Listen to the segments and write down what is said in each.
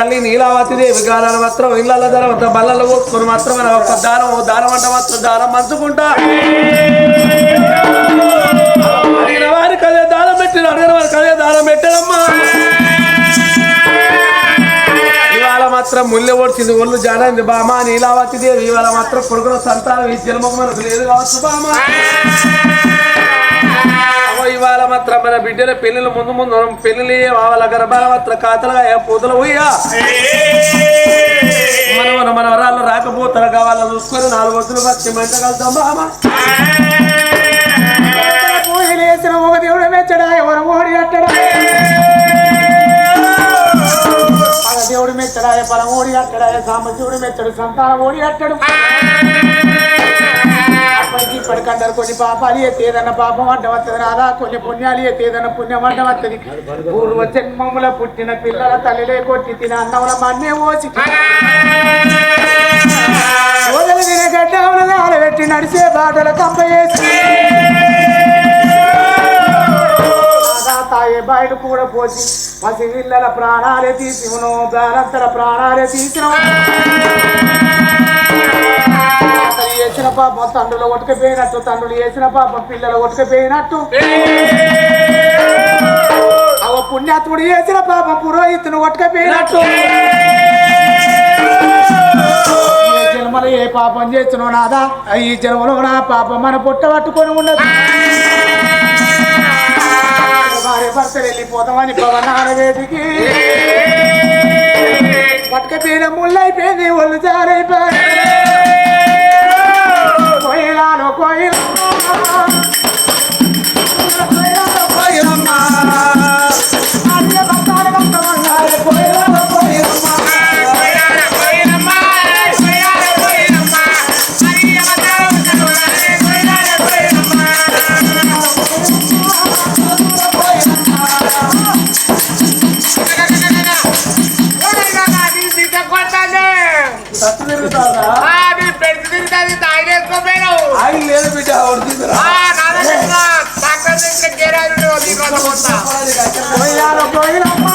తల్లి నీలావతి దేవి గారాల మాత్రం ఇళ్ళ ధర బల్లలు పోసుకొని మాత్రం దానం దానం అంట మాత్రం దానం మంచుకుంటా అడిగిన వారికి అదే దానం పెట్టిన అడిగిన వారికి అదే దానం పెట్టడమ్మా ఇవాళ మాత్రం ముల్లె ఓడిచింది ఒళ్ళు జానైంది బామ నీలావతి దేవి. ఇవాళ మాత్రం కొడుకుల సంతానం ఈ జన్మకు మనకు లేదు కావచ్చు బామా. ఇవాళ మాత్రం మన బిడ్డల పెళ్ళిల ముందు ముందు మనం పెళ్ళి వాళ్ళ గర్భాల మాత్రం కాతలుగా పూతలు పోయా మన మన మన వరాలు రాకపోతారు కావాలని చూసుకొని నాలుగు వద్దులు వచ్చి మంట కలుద్దాం బామ పూజలేసిన ఒక దేవుడు మెచ్చడా? ఎవరు ఓడి అట్టడా పగ దేవుడు మెచ్చడా? పరం ఓడి అట్టడా సాంబశివుడు మెచ్చడు? సంతానం ఓడి అట్టడు అప్పటికి ఇప్పటికంటారు కొన్ని పాపాలు ఎత్తేదన్న పాపం అడ్డం వస్తుంది రాదా కొన్ని పుణ్యాలు ఎత్తేదన్న పుణ్యం అడ్డం వస్తుంది పూర్వ జన్మముల పుట్టిన పిల్లల తల్లిలే కొట్టి తిన అన్నముల మన్నే ఓసి వదలు గడ్డములు నడిచే బాటల కంపేసి తాయే తాగే బయట కూడా పోసి పసి పిల్లల ప్రాణాలే తీసి ప్రాణంతర ప్రాణాలే తీసిన తండ్రి చేసిన పాప తండ్రులు కొట్టుకుపోయినట్టు తండ్రులు చేసిన పాప పిల్లలు కొట్టుకుపోయినట్టు. అవ పుణ్యాత్ముడు చేసిన పాప పురోహితును కొట్టుకుపోయినట్టు. ఈ ఏ పాపం చేసినో నాదా ఈ జన్మలో నా పాపం మన పుట్ట పట్టుకొని ఉండదు భార్య భర్తలు వెళ్ళిపోతామని పవనాల వేదికి. పట్టుకపోయిన ముళ్ళైపోయింది ఒళ్ళు జారైపోయి భర్తలు భక్తమన్నారు కోయిలాలో కోయిలమ్మ తట్టు తిరుగుతారా ఆగి లేదు బిడ్డ పోయినమ్మా?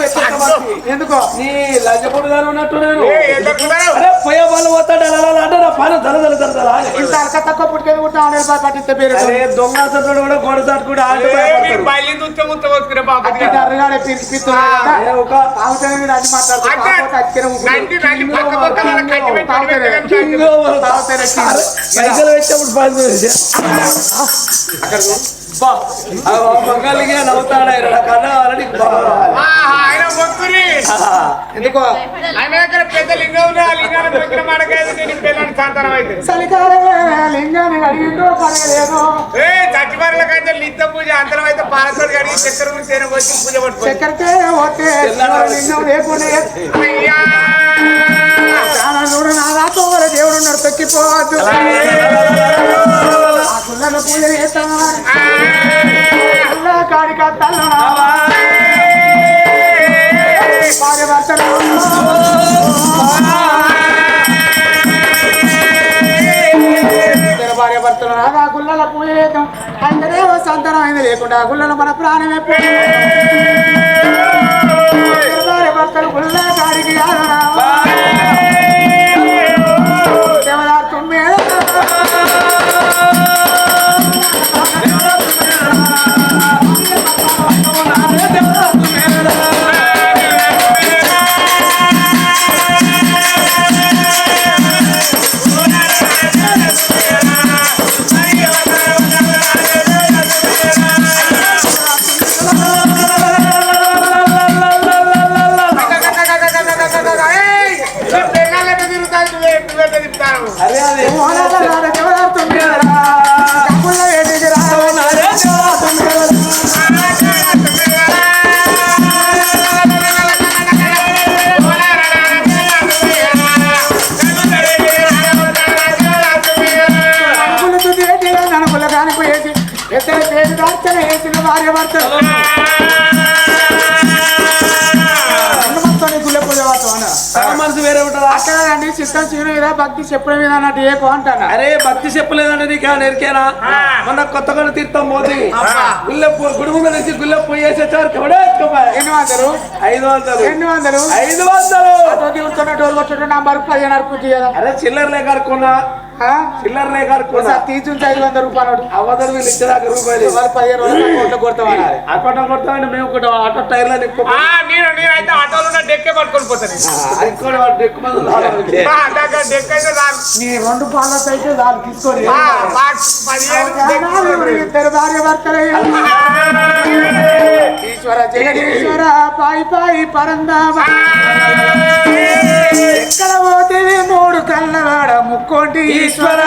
వెతకబట్టి? ఎందుకో? నీ లంచపొడుగానే ఉన్నట్టు నేను. తక్కువ పుట్టుకొని కూడా ఆడేది పట్టించే పేరు దొంగ సత్తుడు కూడా గొడవ కింగ్. అరే, పైసలు పెట్టేప్పుడు పని మగాళ్ళకి నవ్వుతాడు ఆయన. ఆయన మొక్కుని ఎందుకో? ఆయన దగ్గర పెద్ద లింగం ఉంది ఆ లింగాన్ని పెట్టిన మాటకైతే నేను పిల్లని సంతానం అయితే. చలికాలమే లింగాన్ని అడిగిందో కడగలేదు ఏ చచ్చివారుల కంటే నిత్య పూజ అంతరం అయితే పాలతోడు కడిగి చక్కెర ఉండి తేనె వచ్చి పూజ పట్టుకో చక్కెరకే లింగం లేకుండా చూడు నా దేవుడు ఉన్నాడు తొక్కిపోవద్దు ఆ కుళ్ళను పూజ చేస్తాను కార్యకర్తలు అత్తాను భార్యభర్తలు రాగా గుళ్ళల పూజ చేద్దాం అందరే సంతానం అయింది లేకుండా గుళ్ళలో మన ప్రాణం ఎప్పుడు భార్యభర్తలు భార్య భర్తలు గుళ్ళ కాడికి దేవదార్థం భార్య భర్త. వేరే అక్కడ చిత్తం భక్తి మీద ఏ అరే భక్తి చెప్పలేదండి నీకు మన మొన్న కొత్తగా తీర్థం మోదీ గుళ్ళ గుడుగు నుంచి గుళ్ళ పోయేసేసరికి ఎన్ని వందలు? ఐదు వందలు. ఎన్ని వందలు? ఐదు వందలు. అటువంటి కూర్చున్నట్టు వచ్చేటప్పుడు నా పదిహేను అరకు అరే చిల్లర్లే కనుక్కున్నా. ఒకసారి తీసుంటే ఐదు వందల రూపాయలు అవతలు వీళ్ళు ఇచ్చేదాకా రూపాయలు పదిహేను రోజులు కొడతామన్నారు అక్కడ కొడతామండి మేము ఒకటి ఆటో టైర్లో ఆ, నేను నేనైతే ఆటోలో డెక్కే పట్టుకొని పోతాను. ఆ, డెక్ అయితే. నీ రెండు పాలస్ అయితే దాన్ని తీసుకొని ఆ, ఇద్దరు భార్య భర్తలే ఈశ్వర జగదీశ్వర పాయి పాయి పరందామ ఎక్కడ పోతే మూడు కన్నవాడ ముక్కోటి ఈశ్వర.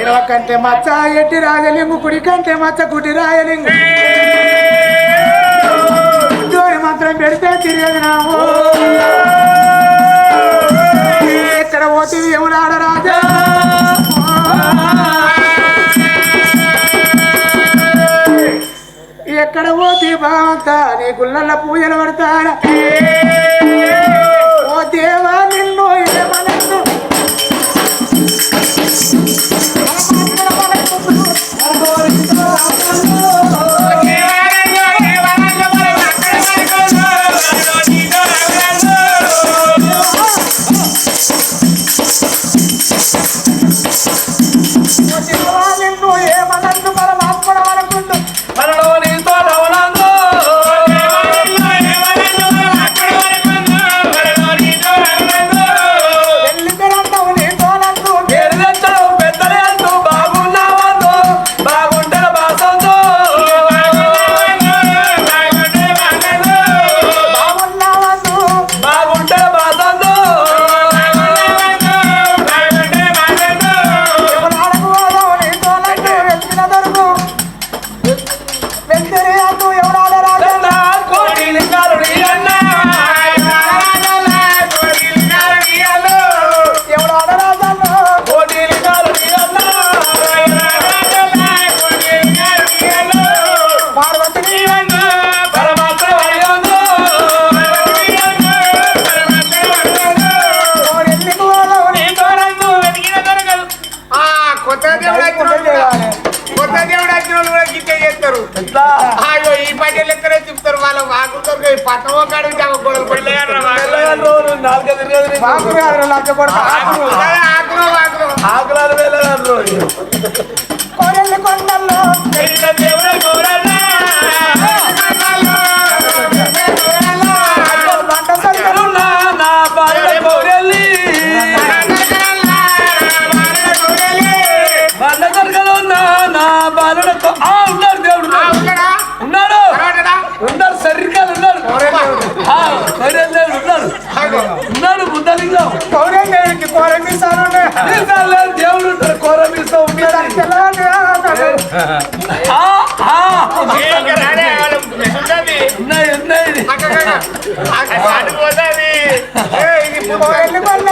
ఇరవ కంటే మచ్చ ఎట్టి రాజలింగు కుడి కంటే మచ్చ కుటి రాయలింగు జోడి మాత్రం పెడితే తిరిగేది నాము ఎక్కడ పోతే ఎవడాడ రాజా? ఎక్కడ పోతే బావంత నీ గుళ్ళల్లో పూజలు పడతాడా? ఆకులు ఆకులు ఆకులాలు contact.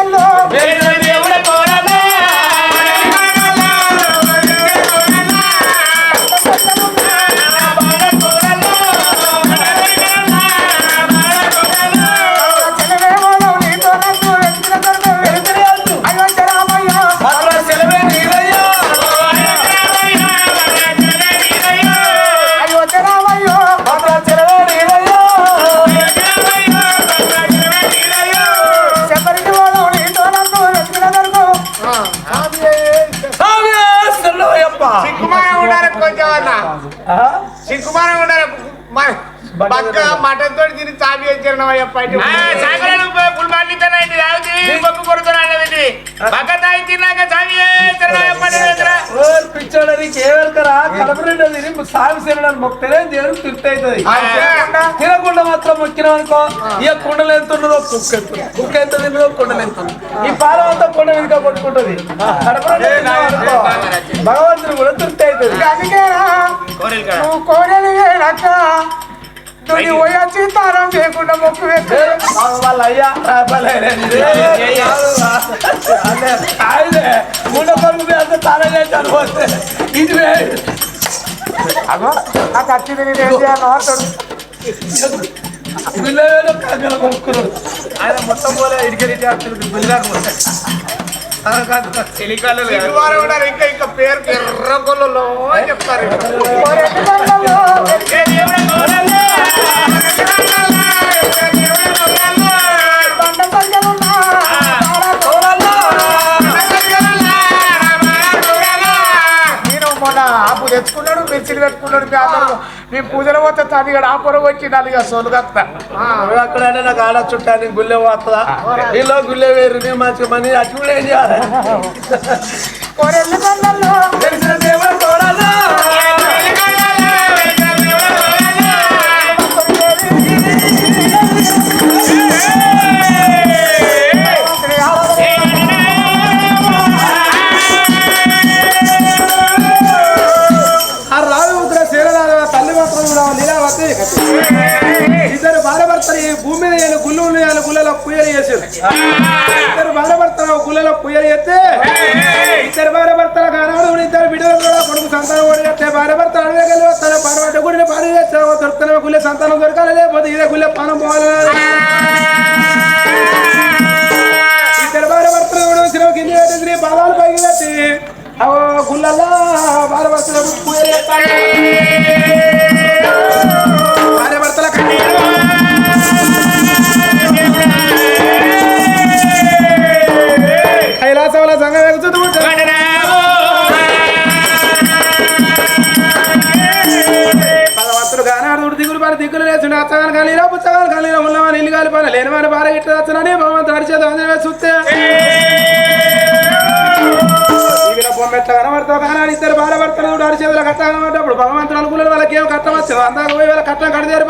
తినకుండా మాత్రం మొక్కినాం అనుకో ఇక కుండలు ఎంత ఉన్నదో కుక్క. కుక్క ఎంత తిన్నదో కుండలు ఎంత. ఈ పాలం అంతా కుండ వెనుక కొట్టుకుంటుంది భగవంతుడు కూడా తృప్తి అవుతుంది. కోరెలు నువ్వు పోయొచ్చి తానం చేయకుండా మొక్కు ఇది. అగో నేను ఏం చేయాలో ఆయన మొత్తం పోలే బిల్లారు చెలికాలు ఇంకా ఇంకా పేరు ఎర్ర గొల్లలో చెప్తారు. మిర్చిలు పెట్టుకున్నాడు పేపర్ మీ పూజలు పోతే తదిగడు ఆపరు వచ్చి నలుగా సొలుగత్తా అక్కడైనా నాకు ఆడ చుట్టానికి గుల్లె పోతుందా వీళ్ళు గుల్లె వేరు నీ మంచి మనీ అటు కూడా ఏం చేయాలి భూమి మీద ఏళ్ళు గుళ్ళు ఉన్నాయి గుళ్ళలో పుయ్యలు చేసారు ఇద్దరు భార్యభర్తలు గుళ్ళలో పుయ్యలు చేస్తే ఇద్దరు భార్యభర్తల కానాడు ఇద్దరు బిడ్డలు కూడా కొడుకు సంతానం కూడా చేస్తే భార్యభర్తలు అడగలి వస్తారు పాడబడ్డ గుడిని పాడు చేస్తారు దొరుకుతున్న గుళ్ళే సంతానం దొరకాలి లేకపోతే ఇదే గుళ్ళే పానం పోవాలి. ఇద్దరు భార్యభర్తలు కూడా వచ్చిన కింద పెట్టి శ్రీ పాదాలు పైకి పెట్టి అవో గుళ్ళల్లా భార్యభర్తలు పూజలు చేస్తారు అచ్చగాని కలిగిన పుచ్చగాని ఉన్నవాని ఇల్లు కాలిపోయిన పని లేని వారి భార్య ఇట్లా వచ్చనని భగవంతుడు అడిచేది అందరూ చూస్తే. బొమ్మ ఎట్లా కనబడతావు కానాడు ఇద్దరు భార్య భర్తలు కూడా అడిచేదిలో కట్ట కనబడ్డప్పుడు భగవంతుడు అనుకున్నాడు వాళ్ళకి ఏం కట్టం వచ్చింది అంతా పోయి వాళ్ళ కట్టం కడిదేరు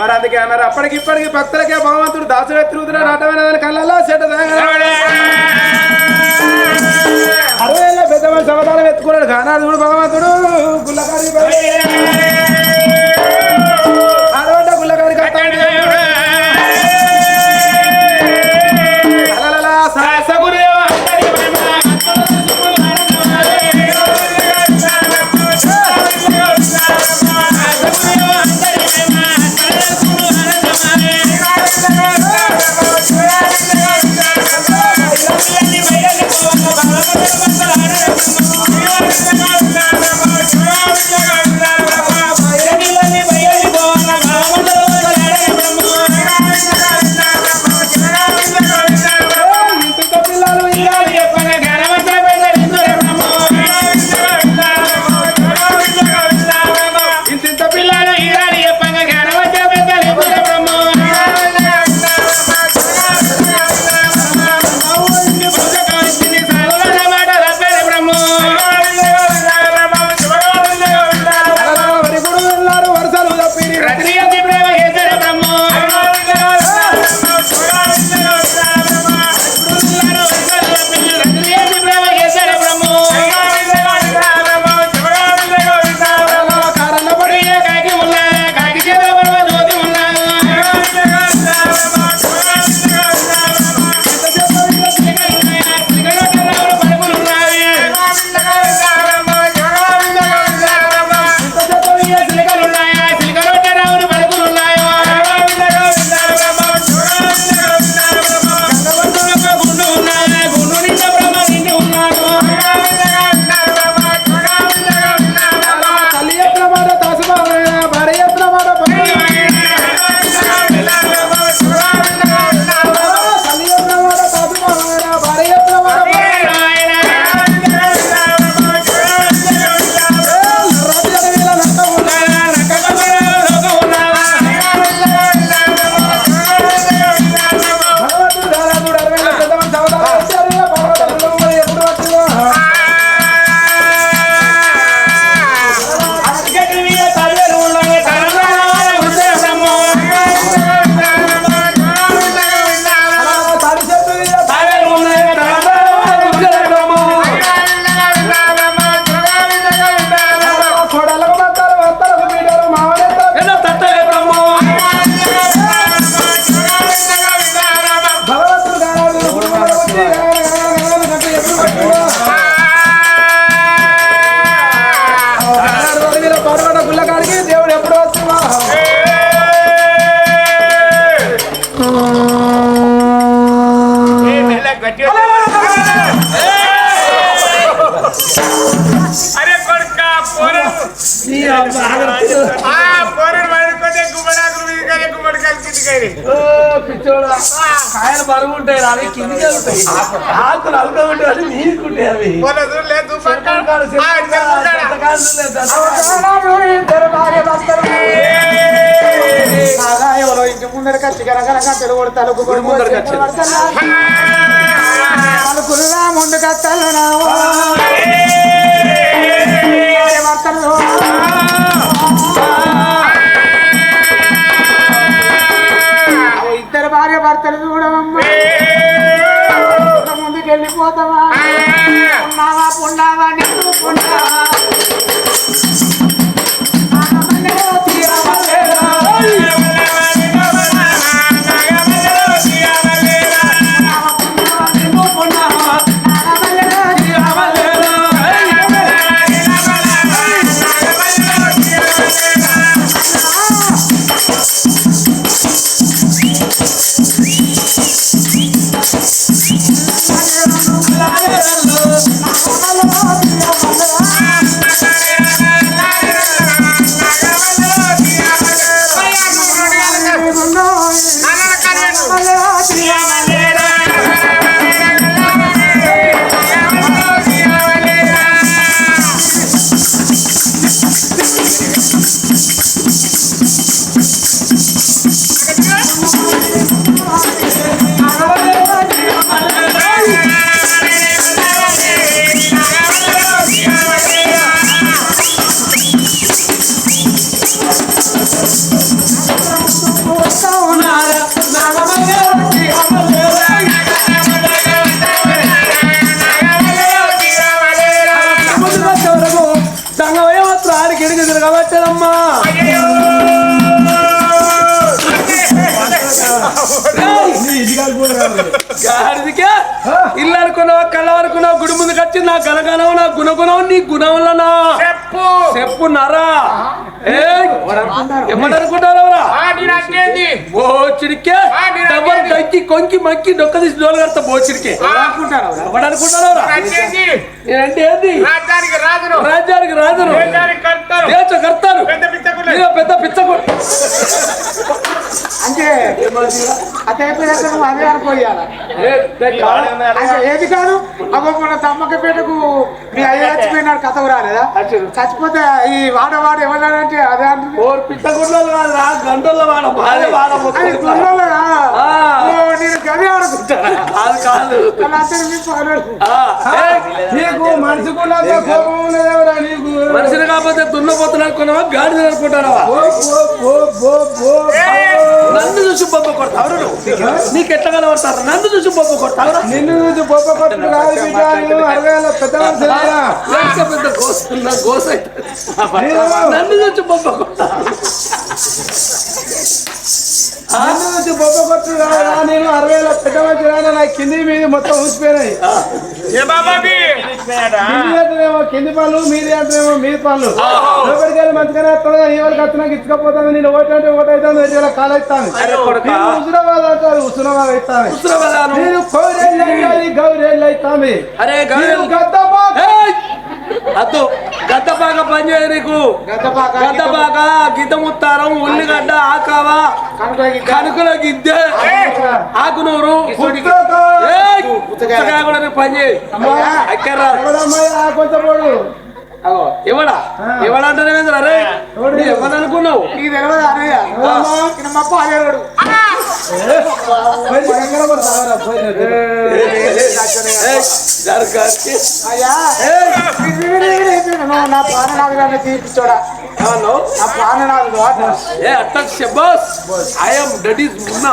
మరి అందుకే అన్నారు అప్పటికి ఇప్పటికి భక్తులకే భగవంతుడు దాసుడే తిరుగుతున్నాడు అటమైన దాని కళ్ళల్లో చెట్టు అరవై ఏళ్ళ పెద్ద మనిషి అవతారం ఎత్తుకున్నాడు కానాడు చూడు భగవంతుడు గుల్లకారి దేవుడు ఎప్పుడో పిచ్చోడా. కాయలు బరువు ఉంటాయి అవి కిందికి వెళ్తాయి. ఆకులు అల్లుగా ఉంటాయి అవి నీకుంటాయి అవి. లేదు పక్కన చెప్పుకాడు, ఆ, చెప్పుకాడ. చెప్పుకాడు, చెప్పుకాడు. ఇద్దరు భార్య గాడిదికే ఇల్లు అనుకున్నావా కళ్ళ అనుకున్నావు గుడి ముందుకు వచ్చి నా గణగణం నా గుణగుణం నీ గుణంలోనా చెప్పు. చెప్పు నరా. ఏమనుకుంటారా నేను డబ్బర్ అడిగేది. దక్కి కొంకి మక్కి డొక్క తీసి ఎవడనుకుంటారా నేనంటే ఏంది రాజ్యానికి రాజును. దేశ కర్తాను. పెద్ద పిచ్చకులు నువ్వు అదే అనుకోయాలా ఏది కాదు? మన తమ్మకపేటకు మీ అయ్య చచ్చిపోయినాడు కథ రాలేదా? చచ్చిపోతే ఈ వాడవాడు ఎవరంటే అదే గంటల్లో వాడ భార్య వాడ నేను గదే అనుకుంటాను కాదు కాదు. నీకు మనిషిని కాకపోతే దున్నపోతున్నా అనుకున్నావా గాడి అనుకుంటారా. నన్ను చూసి బొమ్మ కొడతావు నువ్వు. నీకు ఎట్లా కనబడతారు నన్ను చూసి బొమ్మ కొడతావు నిన్ను చూసి అరవై ఏళ్ళ పెద్ద గోస నా గోస. నన్ను చూసి బొమ్మ కొడతావు నిన్ను చూసి బొబ్బ కాదురా నేను అరవై ఏళ్ళ పెద్ద మనిషి రానా? నా కింది మీద మొత్తం ఊసిపోయినాయి. కింది అంటేనేమో కింది పనులు మీది అంటేనేమో మీది పనులు లోపలికి వెళ్ళి మంచిగానే వస్తాను వాళ్ళకి వచ్చినాక ఇచ్చకపోతాను నేను ఓటు అంటే ఓటు అవుతాను ఎటు వేళ కాలు అవుతాను. ఉసురవాద అంటారు ఉసురవాద అవుతాను. నేను కోరేళ్ళు అయ్యాలి గౌరేళ్ళు అవుతాను అరే గాడి నేను గద్దపా ఏయ్! అద్దు గద్ద బాగా పనిచేయ నీకు. గద్దపాక, గద్ద బాగా గిద్ద ముత్తారం ఉల్లిగడ్డ ఆకావా. కనుకల గిద్దె ఆకునూరు! పుచ్చకాయ కూడా పని చేయి. అక్కర్రా. అగో ఎవడా? ఎవడా అంటానే అరే నువ్వు ఎవరనుకున్నావు నీకు తెలియదు అనయ్య ఈయన మా. నువ్వు నా ప్రాణనాథు గారిని ఏమన్నావు? నా ప్రాణనాథుడు అట్లా. ఏ అట్లా శబాస్ ఐఎమ్ దట్ ఈస్ మున్నా